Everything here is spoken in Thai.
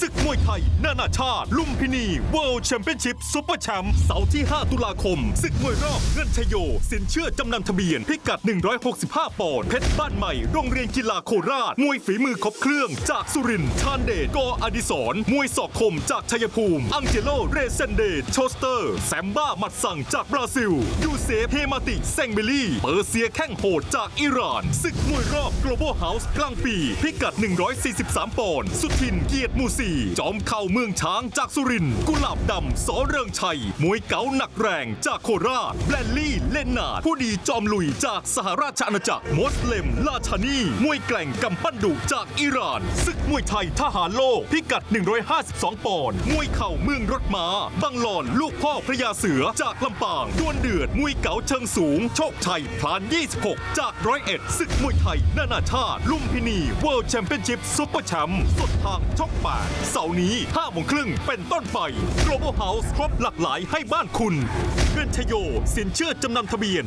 ศึกมวยไทย นานาชาติ ลุมพินี World Championship Super Champ เสาร์ที่ 5 ตุลาคม ศึกมวยรอบเงินชยโย สินเชื่อจำนำทะเบียน พิกัด 165 ปอนด์เพชรบ้านใหม่ โรงเรียนกีฬาโคราช มวยฝีมือครบเครื่อง จากสุรินทร์ชาญเดชกออดิศรมวยศอกคมจากชัยภูมิ อังเจโลเรเซนเดชโชสเตอร์ แซมบ้าหมัดสั่งจากบราซิล ยูเซฟเฮมาติเซงเบลี่เปอร์เซียแข้งโหดจากอิหร่านศึกมวยรอบ global house กลางปี พิกัด 143 ปอนด์สุทินเกียรติมูสีจอมเข่าเมืองช้างจากสุรินทร์กุหลาบดำสอเริงชัย มวยเก๋าหนักแรงจากโคราชแบลลี่เลนนาดผู้ดีจอมลุยจากสหราชอาณาจักรมอสเลมลาชานีมวยแกล่งกำปั้นดุจากอิหร่านศึกมวยไทยทหารโลกพิกัด 152 ปอนด์มวยเข่าเมืองรถม้าบังหลอนลูกพ่อพระยาเสือจากลำปางดวลเดือดมวยเก๋าเชิงสูง โชคชัยพลาน 26 จากร้อยเอ็ดศึกมวยไทยนานาชาติ ลุมพินี World Championship Super Champ สดทางช่อง8เสาร์นี้5โมงครึ่งเป็นต้นไป Global House ครบหลากหลายให้บ้านคุณเงินชโย สินเชื่อจำนำทะเบียน